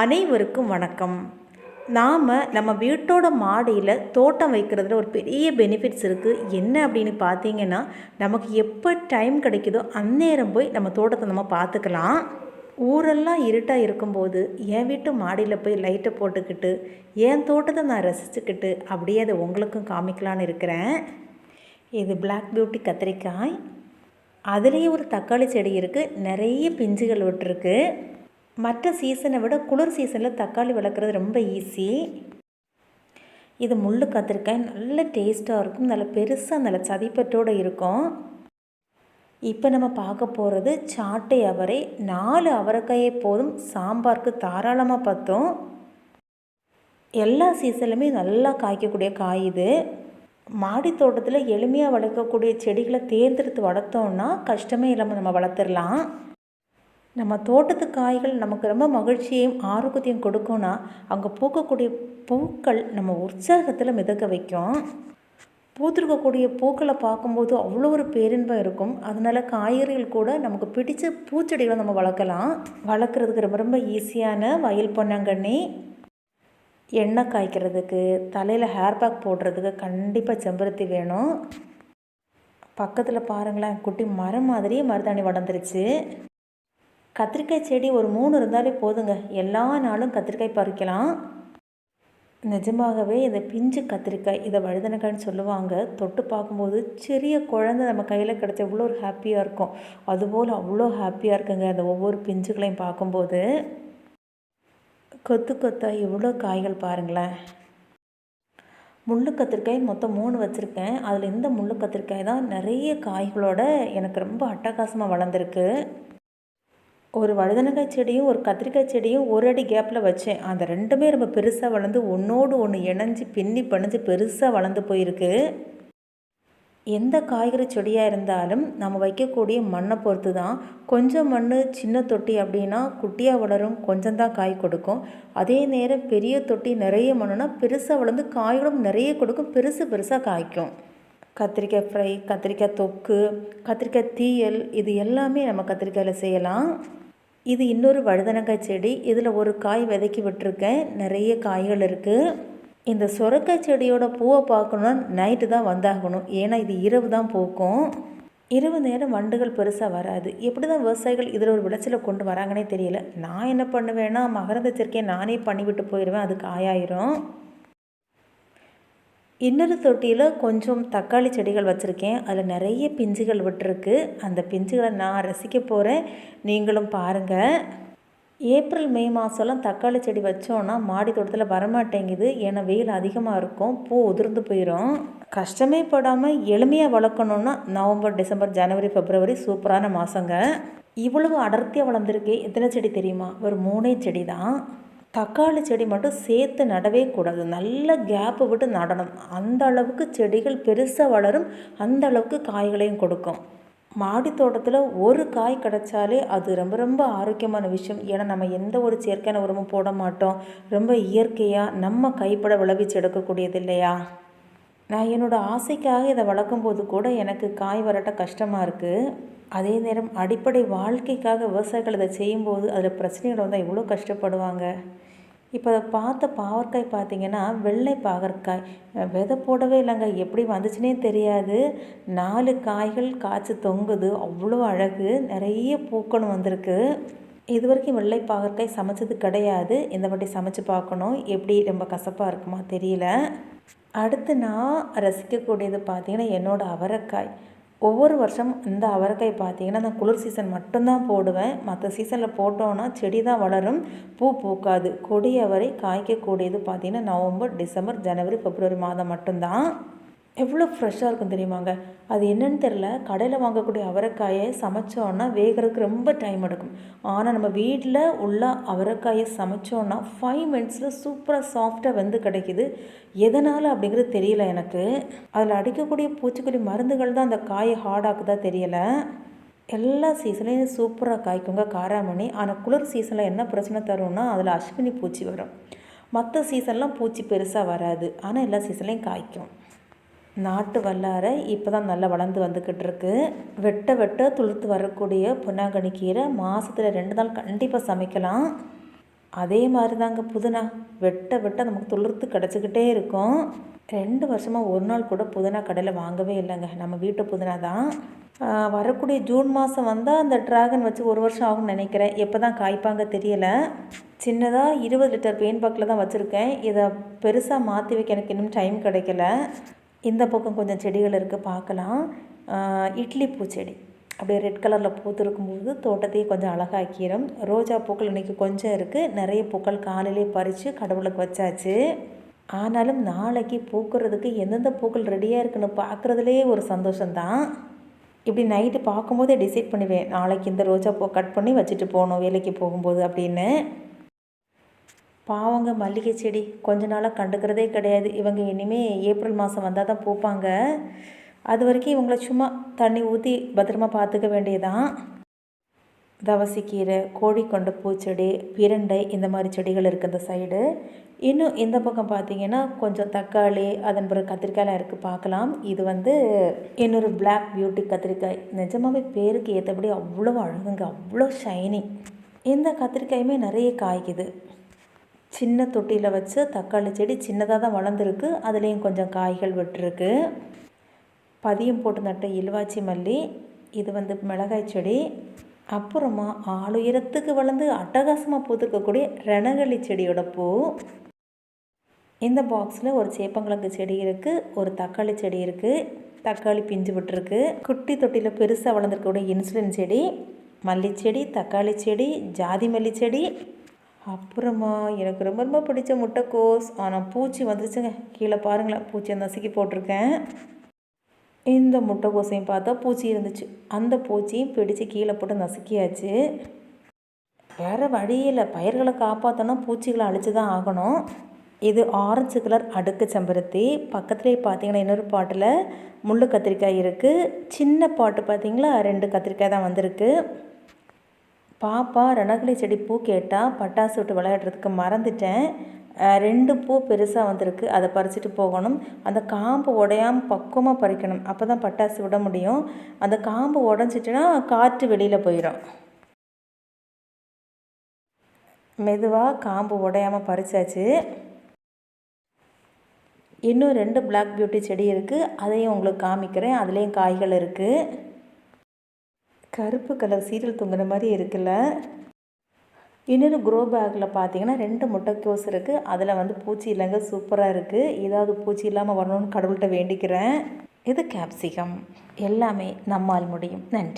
அனைவருக்கும் வணக்கம். நாம் நம்ம வீட்டோட மாடியில் தோட்டம் வைக்கிறதுல ஒரு பெரிய பெனிஃபிட்ஸ் இருக்குது என்ன அப்படின்னு பார்த்தீங்கன்னா நமக்கு எப்போ டைம் கிடைக்குதோ அந்நேரம் போய் நம்ம தோட்டத்தை நம்ம பார்த்துக்கலாம். ஊரெல்லாம் இருட்டாக இருக்கும்போது என் வீட்டு மாடியில் போய் லைட்டை போட்டுக்கிட்டு என் தோட்டத்தை நான் ரசிச்சுக்கிட்டு அப்படியே அதை உங்களுக்கும் காமிக்கலான்னு இருக்கிறேன். இது பிளாக் பியூட்டி கத்திரிக்காய். அதுலேயே ஒரு தக்காளி செடி இருக்குது நிறைய பிஞ்சுகள் விட்டுருக்கு. மற்ற சீசனை விட குளிர் சீசனில் தக்காளி வளர்க்குறது ரொம்ப ஈஸி இது முள் கத்திரிக்காய் நல்ல டேஸ்ட்டாக இருக்கும். நல்ல பெருசாக நல்ல சதிப்பற்றோடு இருக்கும். இப்போ நம்ம பார்க்க போகிறது சாட்டை அவரை. நாலு அவரைக்காயே போதும். சாம்பாருக்கு தாராளமாக பார்த்தோம் எல்லா சீசன்லையுமே நல்லா காய்க்கக்கூடிய காய் இது. மாடி தோட்டத்தில் எளிமையாக வளர்க்கக்கூடிய செடிகளை தேர்ந்தெடுத்து வளர்த்தோன்னா கஷ்டமே இல்லாமல் நம்ம வளர்த்துடலாம். நம்ம தோட்டத்து காய்கள் நமக்கு ரொம்ப மகிழ்ச்சியையும் ஆரோக்கியத்தையும் கொடுக்கும்னா அங்கே பூக்கக்கூடிய பூக்கள் நம்ம உற்சாகத்தில் மிதக்க வைக்கும். பூத்திருக்கக்கூடிய பூக்களை பார்க்கும்போது அவ்வளோ ஒரு பேரின்பம் இருக்கும். அதனால் காய்கறிகள் கூட நமக்கு பிடிச்ச பூச்செடிகளை நம்ம வளர்க்கலாம். வளர்க்குறதுக்கு ரொம்ப ரொம்ப ஈஸியான வயல் பொன்னாங்கண்ணி எண்ணெய் காய்க்கிறதுக்கு தலையில் ஹேர் பேக் போடுறதுக்கு கண்டிப்பாக செம்பருத்தி வேணும். பக்கத்தில் பாருங்களேன் குட்டி மரம் மாதிரியே மருதாணி வளர்ந்துருச்சு. கத்திரிக்காய் செடி ஒரு மூணு இருந்தாலே போதுங்க. எல்லா நாளும் கத்திரிக்காய் பறிக்கலாம். நிஜமாகவே இந்த பிஞ்சு கத்திரிக்காய் இதை வழுதனக்காய்னு சொல்லுவாங்க. தொட்டு பார்க்கும்போது சிறிய குழந்தை நம்ம கையில் கிடச்ச எவ்வளோ ஒரு ஹாப்பியாக இருக்கும். அதுபோல் அவ்வளோ ஹாப்பியாக இருக்குங்க அந்த ஒவ்வொரு பிஞ்சுகளையும் பார்க்கும்போது. கொத்து கொத்தாக எவ்வளோ காய்கள் பாருங்களேன். முள்ளு கத்திரிக்காய் மொத்தம் மூணு வச்சுருக்கேன். அதில் இந்த முள்ளு கத்திரிக்காய் தான் நிறைய காய்களோட எனக்கு ரொம்ப அட்டகாசமாக வளர்ந்துருக்கு. ஒரு வழுதனக்காய் செடியும் ஒரு கத்திரிக்காய் செடியும் ஒரு அடி கேப்பில் வச்சேன். அந்த ரெண்டுமே ரொம்ப பெருசாக வளர்ந்து ஒன்றோடு ஒன்று இணைஞ்சி பின்னி பணிஞ்சு பெருசாக வளர்ந்து போயிருக்கு. எந்த காய்கறி செடியாக இருந்தாலும் நம்ம வைக்கக்கூடிய மண்ணை பொறுத்து தான் கொஞ்சம் மண் சின்ன தொட்டி அப்படின்னா குட்டியாக வளரும் கொஞ்சம் தான் காய் கொடுக்கும். அதே நேரம் பெரிய தொட்டி நிறைய மண்ணுனா பெருசாக வளர்ந்து காய்களும் நிறைய கொடுக்கும் பெருசு பெருசாக காய்க்கும். கத்திரிக்காய் ஃப்ரை கத்திரிக்காய் தொக்கு கத்திரிக்காய் தீயல் இது எல்லாமே நம்ம கத்திரிக்காயில் செய்யலாம். இது இன்னொரு வழுதனக்காய் செடி. இதில் ஒரு காய் விதைக்கி விட்டுருக்கேன். நிறைய காய்கள் இருக்குது இந்த சுரக்காய் செடியோட பூவை பார்க்கணுன்னா நைட்டு தான் வந்தாகணும். ஏன்னா இது இரவு தான் பூக்கும். இரவு நேரம் வண்டுகள் பெருசாக வராது. எப்படி தான் விவசாயிகள் இதில் ஒரு விளைச்சலை கொண்டு வராங்கன்னே தெரியல. நான் என்ன பண்ணுவேன்னா மகரந்த சேர்க்கையை நானே பண்ணிவிட்டு போயிடுவேன். அது காயாயிரும் இன்னொரு தொட்டியில் கொஞ்சம் தக்காளி செடிகள் வச்சுருக்கேன். அதில் நிறைய பிஞ்சுகள் விட்டுருக்கு. அந்த பிஞ்சுகளை நான் ரசிக்க போகிறேன் நீங்களும் பாருங்கள் ஏப்ரல் மே மாதம்லாம் தக்காளி செடி வச்சோன்னா மாடி தோட்டத்தில் வரமாட்டேங்குது. ஏன்னா வெயில் அதிகமாக இருக்கும். பூ உதிர்ந்து போயிடும் கஷ்டமே படாமல் எளிமையாக வளர்க்கணுன்னா நவம்பர் டிசம்பர் ஜனவரி பிப்ரவரி சூப்பரான மாதங்க இவ்வளவு அடர்த்தியாக வளர்ந்துருக்கு. எத்தனை செடி தெரியுமா? ஒரு மூணே செடி தான். தக்காளி செடி மட்டும் சேர்த்து நடவே கூடாது. நல்ல கேப்பு விட்டு நடணும். அந்த அளவுக்கு செடிகள் பெருசாக வளரும். அந்த அளவுக்கு காய்களையும் கொடுக்கும். மாடி தோட்டத்தில் ஒரு காய் கிடைச்சாலே அது ரொம்ப ரொம்ப ஆரோக்கியமான விஷயம். ஏன்னா நம்ம எந்த ஒரு செயற்கையான உரமும் போட மாட்டோம். ரொம்ப இயற்கையாக நம்ம கைப்பட விளைவிச்சு எடுக்கக்கூடியது இல்லையா? நான் என்னோடய ஆசைக்காக இதை வளர்க்கும்போது கூட எனக்கு காய் வரட்ட கஷ்டமாக இருக்குது அதே நேரம் அடிப்படை வாழ்க்கைக்காக விவசாயிகள் இதை செய்யும்போது அதில் பிரச்சனைகள் வந்தால் எவ்வளோ கஷ்டப்படுவாங்க? இப்போ அதை பார்த்த பாவற்காய் பார்த்தீங்கன்னா வெள்ளை பாகற்காய். விதை போடவே இல்லைங்க. எப்படி வந்துச்சுன்னே தெரியாது. நாலு காய்கள் காய்ச்சி தொங்குது. அவ்வளோ அழகு. நிறைய பூக்களும் வந்திருக்கு. இது வரைக்கும் வெள்ளை பாகற்காய் சமைச்சது கிடையாது. இந்த வாட்டி சமைச்சு பார்க்கணும். எப்படி? ரொம்ப கசப்பாக இருக்குமா தெரியல. அடுத்து நான் ரசிக்கக்கூடியது பார்த்திங்கன்னா என்னோடய அவரைக்காய். ஒவ்வொரு வருஷம் இந்த அவரைக்காய் பார்த்தீங்கன்னா நான் குளிர் சீசன் மட்டும்தான் போடுவேன். மற்ற சீசனில் போட்டோன்னா செடி தான் வளரும். பூ பூக்காது. கொடி அவரை காய்க்கக்கூடியது பார்த்திங்கன்னா நவம்பர் டிசம்பர் ஜனவரி பிப்ரவரி மாதம் மட்டும்தான். எவ்வளோ ஃப்ரெஷ்ஷாக இருக்கும் தெரியுமாங்க? அது என்னன்னு தெரில கடையில் வாங்கக்கூடிய அவரைக்காயை சமைச்சோன்னா வேகிறதுக்கு ரொம்ப டைம் எடுக்கும். ஆனால் நம்ம வீட்டில் உள்ள அவரைக்காயை சமைச்சோன்னா ஃபைவ் மினிட்ஸில் சூப்பராக சாஃப்டாக வந்து கிடைக்கிது. எதனால் அப்படிங்கிறது தெரியல எனக்கு. அதில் அடிக்கக்கூடிய பூச்சிக்கொல்லி மருந்துகள் தான் அந்த காயை ஹார்டாக்குதா தெரியலை. எல்லா சீசன்லேயும் சூப்பராக காய்க்குங்க காராமணி. ஆனால் குளிர் சீசனில் என்ன பிரச்சனை தரும்னா அதில் அஸ்வினி பூச்சி வரும். மற்ற சீசன்லாம் பூச்சி பெருசாக வராது. ஆனால் எல்லா சீசன்லேயும் காய்க்கும். நாட்டு வல்லாரை இப்போ தான் நல்லா வளர்ந்து வந்துக்கிட்டு இருக்கு. வெட்ட வெட்ட துளுத்து வரக்கூடிய புன்னாங்கனி கீரை மாதத்தில் ரெண்டு நாள் கண்டிப்பாக சமைக்கலாம். அதே மாதிரி தாங்க புதினா. வெட்ட வெட்ட நமக்கு துளிர்த்து கிடச்சிக்கிட்டே இருக்கும். ரெண்டு வருஷமாக ஒரு நாள் கூட புதினா கடையில் வாங்கவே இல்லைங்க. நம்ம வீட்டு புதினா தான். வரக்கூடிய ஜூன் மாதம் வந்தால் அந்த ட்ராகன் வச்சு ஒரு வருஷம் ஆகும்னு நினைக்கிறேன். எப்போ தான் காய்ப்பாங்க தெரியலை. சின்னதாக இருபது லிட்டர் பெயின் பாக்கில் தான் வச்சுருக்கேன். இதை பெருசாக மாற்றி வைக்க எனக்கு இன்னும் டைம் கிடைக்கல. இந்த பக்கம் கொஞ்சம் செடிகள் இருக்குது பார்க்கலாம். இட்லி பூச்செடி. அப்படியே ரெட் கலரில் பூத்துருக்கும்போது தோட்டத்தையே கொஞ்சம் அழகாக்கிடும் ரோஜா பூக்கள் இன்றைக்கி கொஞ்சம் இருக்குது நிறைய பூக்கள் காலையிலே பறித்து கடவுளுக்கு வச்சாச்சு. ஆனாலும் நாளைக்கு பூக்கிறதுக்கு எந்தெந்த பூக்கள் ரெடியாக இருக்குன்னு பார்க்குறதுலே ஒரு சந்தோஷம்தான். இப்படி நைட்டு பார்க்கும்போதே டிசைட் பண்ணுவேன். நாளைக்கு இந்த ரோஜா பூ கட் பண்ணி வச்சுட்டு போகணும் வேலைக்கு போகும்போது அப்படின்னு. பாவங்க மல்லிகை செடி கொஞ்ச நாளாக கண்டுக்கிறதே கிடையாது. இவங்க இனிமே ஏப்ரல் மாதம் வந்தால் தான் பூப்பாங்க. அது வரைக்கும் இவங்களை சும்மா தண்ணி ஊற்றி பத்திரமா பார்த்துக்க வேண்டியதான் தவசிக்கீரை கோழிக்கொண்ட பூச்செடி பிரண்டை இந்த மாதிரி செடிகள் இருக்குது இந்த சைடு இன்னும் இந்த பக்கம் பார்த்தீங்கன்னா கொஞ்சம் தக்காளி அதன் பிறகு கத்திரிக்காயெலாம் இருக்குது பார்க்கலாம் இது வந்து இன்னொரு பிளாக் பியூட்டி கத்திரிக்காய். நிஜமாகவே பேருக்கு ஏற்றபடி அவ்வளோ அழகுங்க அவ்வளோ ஷைனிங் இந்த கத்திரிக்காயுமே நிறைய காய்க்குது. சின்ன தொட்டியில் வச்சு தக்காளி செடி சின்னதாக தான் வளர்ந்துருக்கு. அதுலேயும் கொஞ்சம் காய்கள் விட்டுருக்கு. பதியம் போட்டு நட்ட இல்வாச்சி மல்லி இது வந்து மிளகாய் செடி அப்புறமா ஆளுயரத்துக்கு வளர்ந்து அட்டகாசமாக பூத்துக்கக்கூடிய ரணகளி செடியோட பூ. இந்த பாக்ஸில் ஒரு சேப்பங்கிழங்கு செடி இருக்குது ஒரு தக்காளி செடி இருக்குது தக்காளி பிஞ்சு விட்டுருக்கு. குட்டி தொட்டியில் பெருசாக வளர்ந்துருக்கக்கூடிய இன்சுலின் செடி மல்லிச்செடி தக்காளி செடி ஜாதி மல்லி செடி அப்புறமா எனக்கு ரொம்ப ரொம்ப பிடிச்ச முட்டைக்கோஸ். ஆனால் பூச்சி வந்துருச்சுங்க. கீழே பாருங்களேன். பூச்சியை நசுக்கி போட்டிருக்கேன். இந்த முட்டைக்கோசையும் பார்த்தா பூச்சி இருந்துச்சு. அந்த பூச்சியும் பிடிச்சு கீழே போட்டு நசுக்கியாச்சு. வேறு வழியில் பயிர்களை காப்பாற்றனா பூச்சிகளை அழிச்சு தான் ஆகணும். இது ஆரஞ்சு கலர் அடுக்கு செம்பருத்தி. பக்கத்துலேயே பார்த்தீங்கன்னா இன்னொரு பாட்டில் முள்ளு கத்திரிக்காய் இருக்குது சின்ன பாட்டு பார்த்தீங்களா? ரெண்டு கத்திரிக்காய் தான் வந்திருக்கு. பாப்பா ரணகளி செடி பூ கேட்டால் பட்டாசு விட்டு விளையாடுறதுக்கு மறந்துட்டேன். ரெண்டு பூ பெருசாக வந்திருக்கு. அதை பறிச்சுட்டு போகணும். அந்த காம்பு உடையாமல் பக்குவமாக பறிக்கணும். அப்போ தான் பட்டாசு விட முடியும். அந்த காம்பு உடஞ்சிட்டுனா காற்று வெளியில் போயிடும் மெதுவாக காம்பு உடையாமல் பறிச்சாச்சு. இன்னும் ரெண்டு பிளாக் பியூட்டி செடி இருக்குது அதையும் உங்களுக்கு காமிக்கிறேன். அதுலேயும் காய்கள் இருக்குது கருப்பு கலர் சீரியல் தொங்குன மாதிரி இருக்குல்ல. இன்னொரு க்ரோ பேக்கில் பார்த்தீங்கன்னா ரெண்டு முட்டைக்கோஸ் இருக்குது அதில் வந்து பூச்சி இல்லைங்க சூப்பராக இருக்குது ஏதாவது பூச்சி இல்லாமல் வரணும்னு கடவுள்கிட்ட வேண்டிக்கிறேன். இது கேப்சிகம் எல்லாமே நம்மால் முடியும். நன்றி.